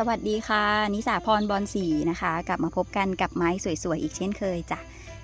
สวัสดีค่ะ นิสาพรบอลสีนะคะ กลับมาพบกันกับไม้สวยๆ อีกเช่นเคยจ้ะ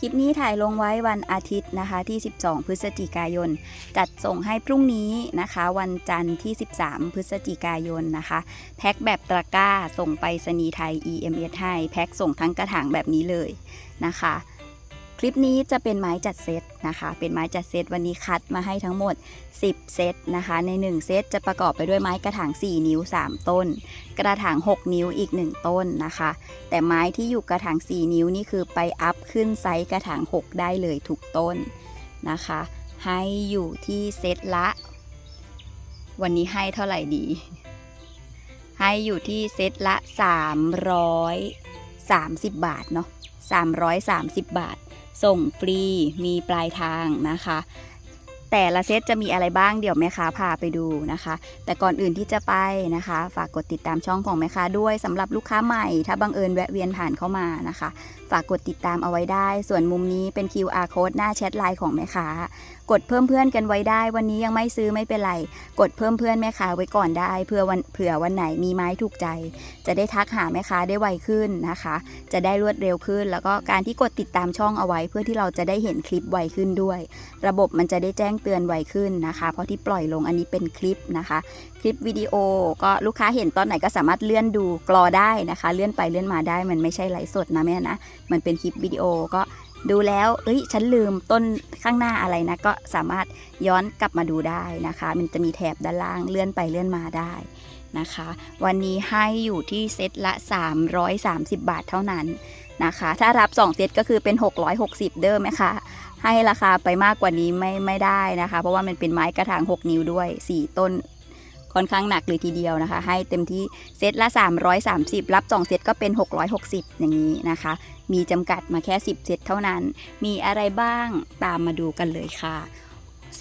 คลิปนี้ถ่ายลงไว้วันอาทิตย์นะคะที่ 12 พฤศจิกายน จัดส่งให้พรุ่งนี้นะคะ วันจันทร์ที่ 13 พฤศจิกายนนะคะ แพ็คแบบตะกร้าส่งไปสนีย์ไทย EMS ให้แพ็คส่งทั้งกระถางแบบนี้เลยนะคะ คลิปนี้จะเป็นไม้จัดเซตนะคะ เป็นไม้จัดเซตวันนี้คัดมาให้ทั้งหมด 10 เซตนะคะ ใน 1 เซตจะประกอบไปด้วยไม้กระถาง 4 นิ้ว 3 ต้น กระถาง 6 นิ้วอีก 1 ต้นนะคะ แต่ไม้ที่อยู่กระถาง 4 นิ้วนี่คือไปอัพขึ้นไซส์กระถาง 6 ได้เลยทุกต้นนะคะ ให้อยู่ที่เซตละ วันนี้ให้เท่าไหร่ดี ให้อยู่ที่เซตละ 330 บาทเนาะ330 บาท ส่งฟรีมีปลายทางนะคะ แต่ละเซตจะมีอะไรบ้างเดี๋ยวแม่ค้าพาไปดูนะคะ แต่ก่อนอื่นที่จะไปนะคะ ฝากกดติดตามช่องของแม่ค้าด้วยสำหรับลูกค้าใหม่ ถ้าบังเอิญแวะเวียนผ่านเข้ามานะคะ ฝากกดติดตามเอาไว้ได้ ส่วนมุมนี้เป็น QR code หน้าแชทไลน์ของแม่ค้ากดเพิ่มเพื่อนกันไว้ได้ วันนี้ยังไม่ซื้อไม่เป็นไร กดเพิ่มเพื่อนแม่ค้าไว้ก่อนได้เพื่อวันเผื่อวันไหนมีไม้ถูกใจ จะได้ทักหาแม่ค้าได้ไวขึ้นนะคะ จะได้รวดเร็วขึ้น แล้วก็การที่กดติดตามช่องเอาไว้ เพื่อที่เราจะได้เห็นคลิปไวขึ้นด้วย ระบบมันจะได้แจ้งเตือนไวขึ้นนะคะ เพราะที่ปล่อยลงอันนี้เป็นคลิปนะคะ คลิปวิดีโอก็ลูกค้าเห็นตอนไหนก็สามารถเลื่อนดูกรอได้นะคะ เลื่อนไปเลื่อนมาได้มันไม่ใช่ไลฟ์สดนะแม่นะ มันเป็นคลิปวิดีโอก็ดูแล้วเอ้ย ฉันลืมต้นข้างหน้าอะไรนะ ก็สามารถย้อนกลับมาดูได้นะคะ มันจะมีแถบด้านล่างเลื่อนไปเลื่อนมาได้นะคะ วันนี้ให้อยู่ที่เซตละ 330 บาทเท่านั้นนะคะ ถ้ารับ 2 เซตก็คือเป็น 660 เดิมไหมคะ ให้ราคาไปมากกว่านี้ไม่ไม่ได้นะคะ เพราะว่ามันเป็นไม้กระถาง 6 นิ้วด้วย 4 ต้นค่อนข้างหนักเลยทีเดียวนะคะ ให้เต็มที่เซตละ 330 รับ 2 เซตก็เป็น 660 อย่างนี้นะคะ มีจำกัดมาแค่ 10 เซตเท่านั้น มีอะไรบ้างตามมาดูกันเลยค่ะ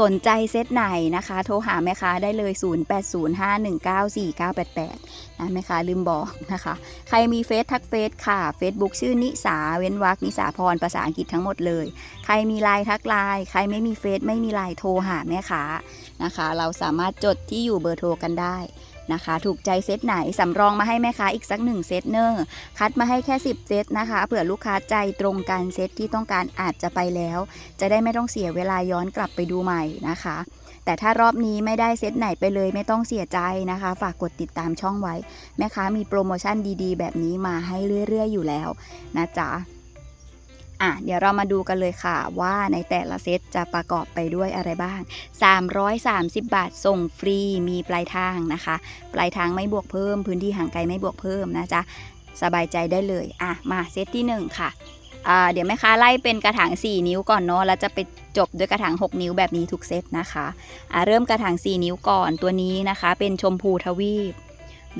สนใจเซตไหนนะคะ โทรหาแม่ค้าได้เลย 0805194988นะแม่ค้าลืมบอกนะคะ ใครมีเฟซทักเฟซค่ะ Facebook ชื่อนิสาเว้นวรรคนิสาพรภาษาอังกฤษทั้งหมดเลย ใครมีไลน์ทักไลน์ใครไม่มีเฟซไม่มีไลน์โทรหาแม่ค้านะคะ เราสามารถจดที่อยู่เบอร์โทรกันได้ นะคะ ถูกใจเซตไหนสำรองมาให้แม่ค้าอีกสักหนึ่งเซตเนอร์คัดมาให้แค่ 10 เซตนะคะเผื่อลูกค้าใจตรงกันเซตที่ต้องการอาจจะไปแล้ว จะได้ไม่ต้องเสียเวลาย้อนกลับไปดูใหม่นะคะ แต่ถ้ารอบนี้ไม่ได้เซตไหนไปเลยไม่ต้องเสียใจนะคะ ฝากกดติดตามช่องไว้ แม่ค้ามีโปรโมชั่นดีๆ แบบนี้มาให้เรื่อยๆอยู่แล้วนะจ๊ะ อะเดี๋ยวเรามาดูกันเลยค่ะว่าในแต่ละเซตจะประกอบไปด้วยอะไรบ้าง 330 บาทส่งฟรีมีปลายทางนะคะ ปลายทางไม่บวกเพิ่ม พื้นที่ห่างไกลไม่บวกเพิ่มนะจ๊ะสบายใจได้เลยอะมาเซตที่ 1 ค่ะอ่าเดี๋ยวแม่ค้าไล่เป็นกระถาง 4 นิ้วก่อนเนาะแล้วจะไปจบด้วยกระถาง 6 นิ้วแบบนี้ทุกเซตนะคะอ่าเริ่มกระถาง 4 นิ้วก่อนตัวนี้นะคะ เป็นชมพูทวีป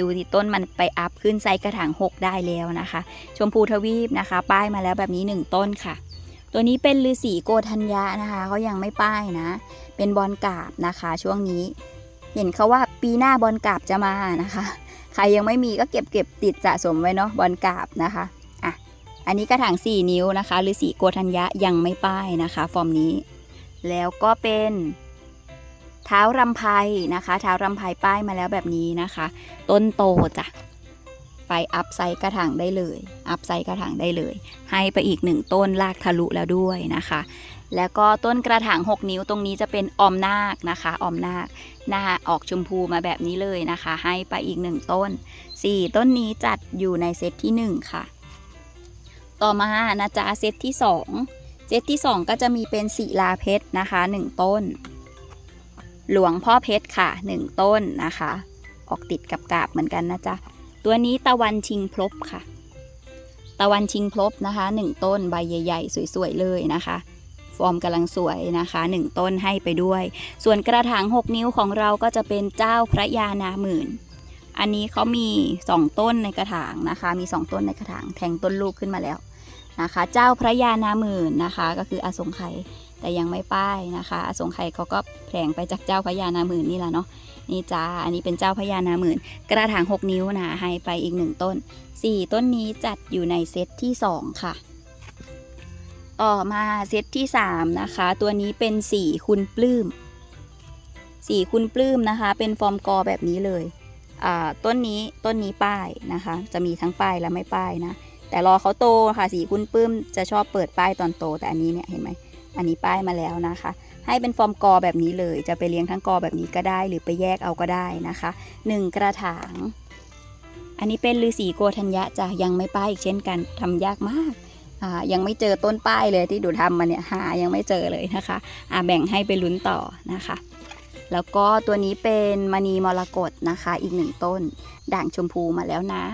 ดูที่ต้นมันไปอัพขึ้นไซส์กระถาง 6 ได้แล้วนะคะ ชมพูทวีปนะคะ ป้ายมาแล้วแบบนี้ 1 ต้นค่ะ ตัวนี้เป็นฤาษีโกธัญญานะคะเขายังไม่ป้ายนะ เป็นบอลกาบนะคะ ช่วงนี้ เห็นเขาว่าปีหน้าบอลกาบจะมานะคะ ใครยังไม่มีก็เก็บเก็บติดสะสมไว้เนาะบอลกาบนะคะอะอันนี้กระถาง 4 นิ้วนะคะฤาษีโกธัญญายังไม่ป้ายนะคะ ฟอร์มนี้ แล้วก็เป็น เท้ารำไพนะคะ เท้ารำไพป้ายมาแล้วแบบนี้นะคะ ต้นโตจ้ะไปอัพไซส์กระถางได้เลย อัพไซส์กระถางได้เลย ให้ไปอีกหนึ่งต้นลากทะลุแล้วด้วยนะคะ แล้วก็ต้นกระถาง 6 นิ้วตรงนี้จะเป็นออมนาคนะคะออมนาคหน้าออกชมพูมาแบบนี้เลยนะคะ ให้ไปอีกหนึ่งต้น 4 ต้นนี้จัดอยู่ในเซตที่ 1 ค่ะ ต่อมานะจ๊ะเซตที่ 2 เซตที่ 2 ก็จะมีเป็นศิลาเพชรนะคะ 1 ต้น หลวงพ่อเพชรค่ะ 1 ต้นนะคะ ออกติดกับกาบเหมือนกันนะจ๊ะ ตัวนี้ตะวันชิงพลบค่ะ ตะวันชิงพลบนะคะหนึ่งต้นใบใหญ่ ๆ สวย ๆ เลยนะคะ ฟอร์มกำลังสวยนะคะหนึ่งต้นให้ไปด้วย ส่วนกระถาง 6 นิ้วของเราก็จะเป็นเจ้าพระยานาหมื่น อันนี้เขามี 2 ต้นในกระถางนะคะ มี 2 ต้นในกระถางแทงต้นลูกขึ้นมาแล้วนะคะ เจ้าพระยานาหมื่นนะคะ ก็คืออสงไขย แต่ยังไม่ป้ายนะคะอสงไขยเขาก็แผลงไปจากเจ้าพระยานาหมื่นนี่แหละเนาะนี่จ้าอันนี้เป็นเจ้าพระยานาหมื่น กระถาง 6 นิ้วนะให้ไปอีก 1 ต้น 4 ต้นนี้จัดอยู่ในเซตที่ 2 ค่ะ ต่อมาเซตที่ 3 นะคะ ตัวนี้เป็น4คุณปลื้ม4คุณปลื้มนะคะ เป็นฟอร์มกอแบบนี้เลยอ่าต้นนี้ต้นนี้ป้ายนะคะ จะมีทั้งป้ายและไม่ป้ายนะ แต่รอเขาโตค่ะสีคุณปื้มจะชอบเปิดป้ายตอนโต แต่อันนี้เนี่ยเห็นไหม อันนี้ป้ายมาแล้วนะคะ ให้เป็นฟอร์มกอแบบนี้เลย จะไปเลี้ยงทั้งกอแบบนี้ก็ได้ หรือไปแยกเอาก็ได้นะคะหนึ่งกระถาง อันนี้เป็นฤาษีโกธัญญะจะยังไม่ป้ายอีกเช่นกันทำยากมากยังไม่เจอต้นป้ายเลยที่ดูทำมาเนี่ยหายังไม่เจอเลยนะคะแบ่งให้ไปลุ้นต่อนะคะ แล้วก็ตัวนี้เป็นมณีมรกตนะคะ อีกหนึ่งต้น ด่างชมพูมาแล้วนะ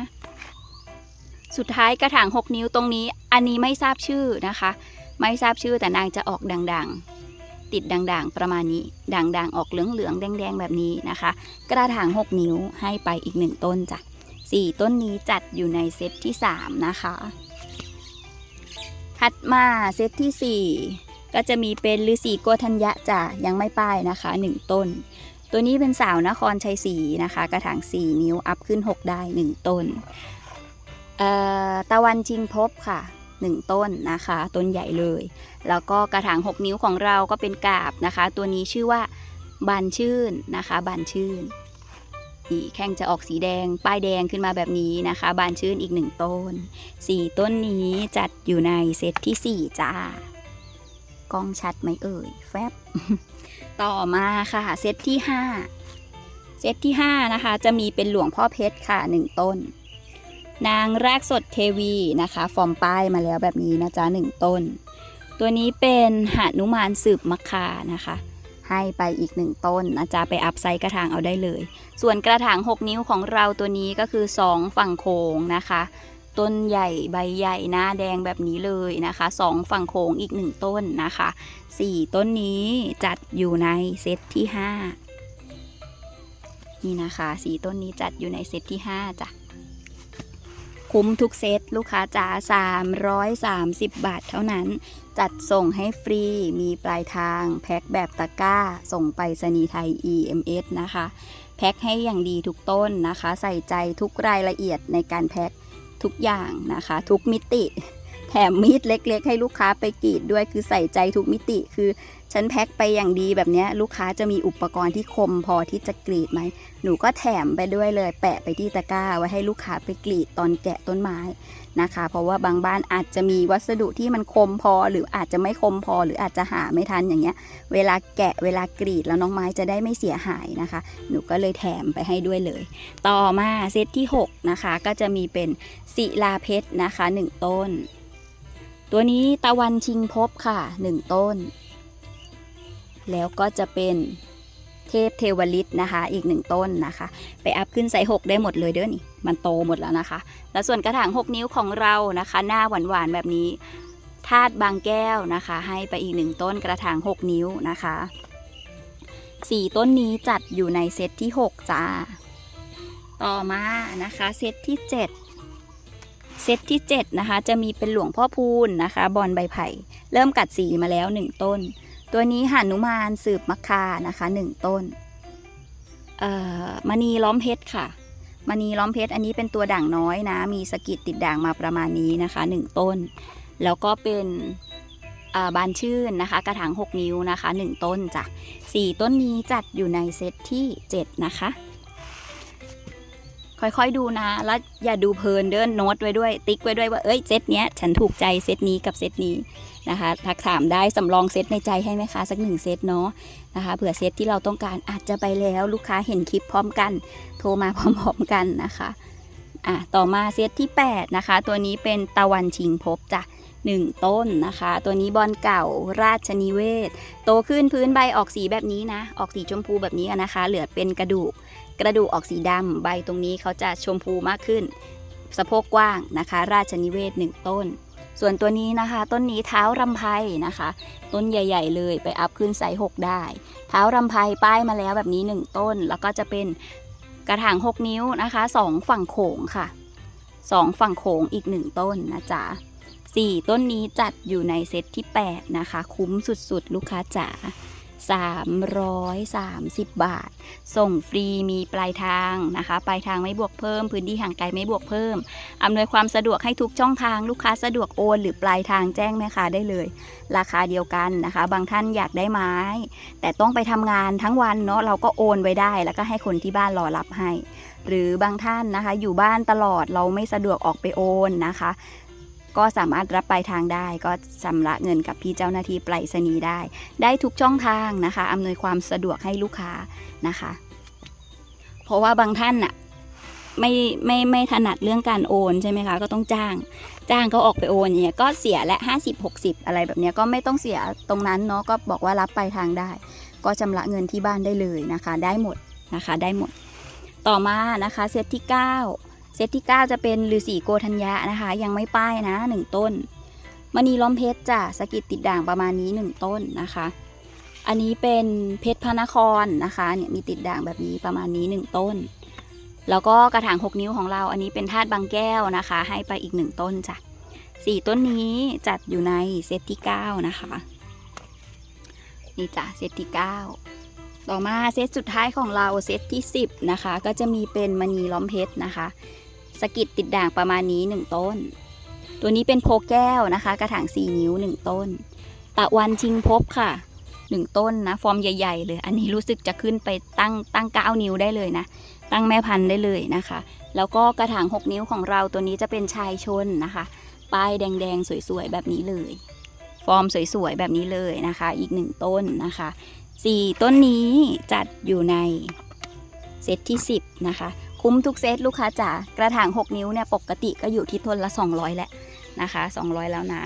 สุดท้ายกระถาง 6 นิ้วตรงนี้ อันนี้ไม่ทราบชื่อนะคะ ไม่ทราบชื่อแต่นางจะออกด่างๆ ติดด่างๆ ประมาณนี้ ด่างๆ ออกเหลืองๆ แดงๆ แบบนี้นะคะ กระถาง 6 นิ้วให้ไปอีก 1 ต้นจ้ะ4 ต้นนี้จัดอยู่ในเซตที่ 3 นะคะ ถัดมาเซตที่ 4 ก็จะมีเป็นฤาษีโกธัญญะจ้ะยังไม่ป้ายนะคะ 1 ต้น ตัวนี้เป็นสาวนครชัยศรีนะคะ กระถาง 4 นิ้วอัพขึ้น 6 ได้ 1 ต้นเอ่อตะวันชิงพบค่ะ 1 ต้นนะคะ ต้นใหญ่เลย แล้วก็กระถาง 6 นิ้วของเราก็เป็นกาบนะคะ ตัวนี้ชื่อว่าบานชื่นนะคะ บานชื่นนี่แข้งจะออกสีแดง ป้ายแดงขึ้นมาแบบนี้นะคะ บานชื่นอีกหนึ่งต้นสี่ต้นนี้จัดอยู่ในเซตที่สี่จ้ากล้องชัดไหมเอ่ย แฟบ ต่อมาค่ะ เซตที่ห้าเซตที่ห้านะคะ จะมีเป็นหลวงพ่อเพชรค่ะหนึ่งต้น นางรากสดเทวีนะคะ ฟอร์มป้ายมาแล้วแบบนี้นะจ๊ะหนึ่งต้น ตัวนี้เป็นหานุมานสืบมัคคานะคะ ให้ไปอีกหนึ่งต้นนะจ๊ะไปอัพไซต์กระถางเอาได้เลย ส่วนกระถาง 6 นิ้วของเราตัวนี้ก็คือ 2 ฝั่งโค้งนะคะ ต้นใหญ่ใบใหญ่หน้าแดงแบบนี้เลยนะคะ 2 ฝั่งโค้งอีก 1 ต้นนะคะ 4 ต้นนี้จัดอยู่ในเซตที่ 5 นี่นะคะ 4 ต้นนี้จัดอยู่ในเซตที่ 5จ้ะ คุ้มทุกเซตลูกค้าจ๋า330 บาทเท่านั้น จัดส่งให้ฟรี มีปลายทาง แพ็คแบบตะกร้า ส่งไปสนีไทย EMS นะคะ แพ็คให้อย่างดีทุกต้นนะคะ ใส่ใจทุกรายละเอียดในการแพ็คทุกอย่างนะคะ ทุกมิติ แถมมีดเล็ก ๆ ให้ลูกค้าไปกรีดด้วยคือใส่ใจทุกมิติคือ ฉันแพ็คไปอย่างดีแบบนี้ลูกค้าจะมีอุปกรณ์ที่คมพอที่จะกรีดไหม หนูก็แถมไปด้วยเลย แปะไปที่ตะกร้า ไว้ให้ลูกค้าไปกรีดตอนแกะต้นไม้นะคะ เพราะว่าบางบ้านอาจจะมีวัสดุที่มันคมพอ หรืออาจจะไม่คมพอ หรืออาจจะหาไม่ทันอย่างเงี้ย เวลาแกะเวลากรีดแล้วน้องไม้จะได้ไม่เสียหายนะคะ หนูก็เลยแถมไปให้ด้วยเลย ต่อมาเซตที่ 6 นะคะ ก็จะมีเป็นศิลาเพชรนะคะ 1 ต้น ตัวนี้ตะวันชิงพบค่ะ 1 ต้น แล้วก็จะเป็นเทพเทวลิตนะคะ อีกหนึ่งต้นนะคะ ไปอัพขึ้นไซส์6ได้หมดเลยเด้อนี่ มันโตหมดแล้วนะคะ แล้วส่วนกระถาง 6 นิ้วของเรานะคะ หน้าหวานๆแบบนี้ธาตุบางแก้วนะคะ ให้ไปอีกหนึ่งต้นกระถาง 6 นิ้วนะคะ 4 ต้นนี้จัดอยู่ในเซตที่ 6 จ้า ต่อมานะคะเซตที่ 7 เซตที่ 7 นะคะ จะมีเป็นหลวงพ่อพูนนะคะ บอลใบไผ่ เริ่มกัดสีมาแล้ว 1 ต้น ตัวนี้หานุมานสืบมะคานะคะหนึ่งต้นมณีล้อมเพชรค่ะมณีล้อมเพชรอันนี้เป็นตัวด่างน้อยนะ มีสกิดติดด่างมาประมาณนี้นะคะหนึ่งต้น แล้วก็เป็นบานชื่นนะคะ กระถาง 6 นิ้วนะคะ 1 ต้นจ้ะ4ต้นนี้จัดอยู่ในเซตที่ 7 นะคะ ค่อยๆดูนะ แล้วอย่าดูเพลินเดินโน้ตไว้ด้วย ติ๊กไว้ด้วยว่าเอ้ยเซตเนี้ยฉันถูกใจเซตนี้กับเซตนี้นะคะทักถามได้สำรองเซตในใจให้ไหมคะสักหนึ่งเซตเนาะนะคะเผื่อเซตที่เราต้องการอาจจะไปแล้วลูกค้าเห็นคลิปพร้อมกัน โทรมาพร้อมๆกันนะคะอะต่อมาเซตที่ 8 นะคะ ตัวนี้เป็นตะวันชิงพบจ้ะหนึ่งต้นนะคะ ตัวนี้บอลเก่าราชนิเวศ โตขึ้นพื้นใบออกสีแบบนี้นะ ออกสีชมพูแบบนี้นะคะ เหลือเป็นกระดูก กระดูกออกสีดำใบตรงนี้เขาจะชมพูมากขึ้น สะโพกกว้างนะคะ ราชนิเวศหนึ่งต้น ส่วนตัวนี้นะคะ ต้นนี้เท้ารำไพนะคะ ต้นใหญ่ ๆ เลยไปอัพขึ้นไซส์6ได้ เท้ารำไพป้ายมาแล้วแบบนี้ 1 ต้น แล้วก็จะเป็นกระถาง 6 นิ้วนะคะ 2 ฝั่งโขงค่ะ 2 ฝั่งโขงอีก 1 ต้นนะจ๊ะ4ต้นนี้จัดอยู่ในเซตที่ 8 นะคะ คุ้มสุดๆ ลูกค้าจ๋า 330 บาท ส่งฟรีมีปลายทางนะคะ ปลายทางไม่บวกเพิ่ม พื้นที่ห่างไกลไม่บวกเพิ่ม อำนวยความสะดวกให้ทุกช่องทาง ลูกค้าสะดวกโอน หรือปลายทางแจ้งแม่ค้าได้เลย ราคาเดียวกันนะคะ บางท่านอยากได้ไม้ แต่ต้องไปทำงานทั้งวันเนาะ เราก็โอนไว้ได้ แล้วก็ให้คนที่บ้านรอรับให้ หรือบางท่านนะคะ อยู่บ้านตลอด เราไม่สะดวกออกไปโอนนะคะ ก็สามารถรับปลายทางได้ ก็ชำระเงินกับพี่เจ้าหน้าที่ไปรษณีย์ได้ ได้ทุกช่องทางนะคะอำนวยความสะดวกให้ลูกค้านะคะ เพราะว่าบางท่านน่ะไม่ไม่ไม่ถนัดเรื่องการโอนใช่ไหมคะ ก็ต้องจ้าง จ้างเขาออกไปโอนอย่างเงี้ยก็เสียและห้าสิบหกสิบอะไรแบบเนี้ยก็ไม่ต้องเสียตรงนั้นเนาะก็บอกว่ารับปลายทางได้ ก็ชำระเงินที่บ้านได้เลยนะคะ ได้หมดนะคะ ได้หมด ต่อมานะคะเซตที่ 9 เซตที่ 9 จะเป็นฤาษีโกธัญญะนะคะ ยังไม่ป้ายนะ 1 ต้นมณีล้อมเพชรจ้ะสกิดติดด่างประมาณนี้ 1 ต้นนะคะ อันนี้เป็นเพชรพระนครนะคะเนี่ยมีติดด่างแบบนี้ประมาณนี้ 1 ต้น แล้วก็กระถาง 6 นิ้วของเราอันนี้เป็นธาตุบางแก้วนะคะ ให้ไปอีก 1 ต้นจ้ะสี่ต้นนี้จัดอยู่ในเซตที่ 9 นะคะ นี่จ้ะเซตที่ 9 ต่อมาเซตสุดท้ายของเราเซตที่ 10 นะคะ ก็จะมีเป็นมณีล้อมเพชรนะคะสกิดติดด่างประมาณนี้ 1 ต้น ตัวนี้เป็นโพแก้วนะคะ กระถาง 4 นิ้ว 1 ต้น ตะวันชิงพบค่ะ 1 ต้นนะ ฟอร์มใหญ่ ๆ เลย อันนี้รู้สึกจะขึ้นไปตั้งตั้ง9นิ้วได้เลยนะ ตั้งแม่พันธุ์ได้เลยนะคะ แล้วก็กระถาง 6 นิ้วของเราตัวนี้จะเป็นชายชนนะคะป้ายแดงๆ สวยๆ แบบนี้เลย ฟอร์มสวยๆ แบบนี้เลยนะคะ อีก1ต้นนะคะ 4 ต้นนี้จัดอยู่ในเซตที่ 10 นะคะ คุ้มทุกเซตลูกค้าจ๋ากระถาง 6 นิ้วเนี่ยปกติก็อยู่ที่ต้นละ 200 แหละนะคะ 200 แล้วนะ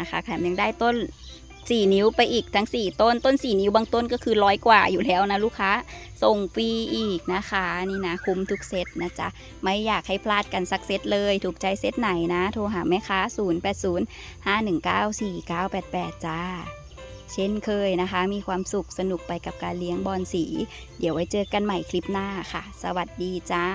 นะคะแถมยังได้ต้น 4 นิ้วไปอีกทั้ง 4 ต้นต้น 4 นิ้วบางต้นก็คือร้อยกว่าอยู่แล้วนะลูกค้าส่งฟรีอีกนะคะนี่นะคุ้มทุกเซตนะจ๊ะ ไม่อยากให้พลาดกันสักเซตเลย ถูกใจเซตไหนนะ โทรหาแม่ค้า 080 519 4988 จ้า เช่นเคยนะคะ มีความสุขสนุกไปกับการเลี้ยงบอลสี เดี๋ยวไว้เจอกันใหม่คลิปหน้าค่ะ สวัสดีจ้า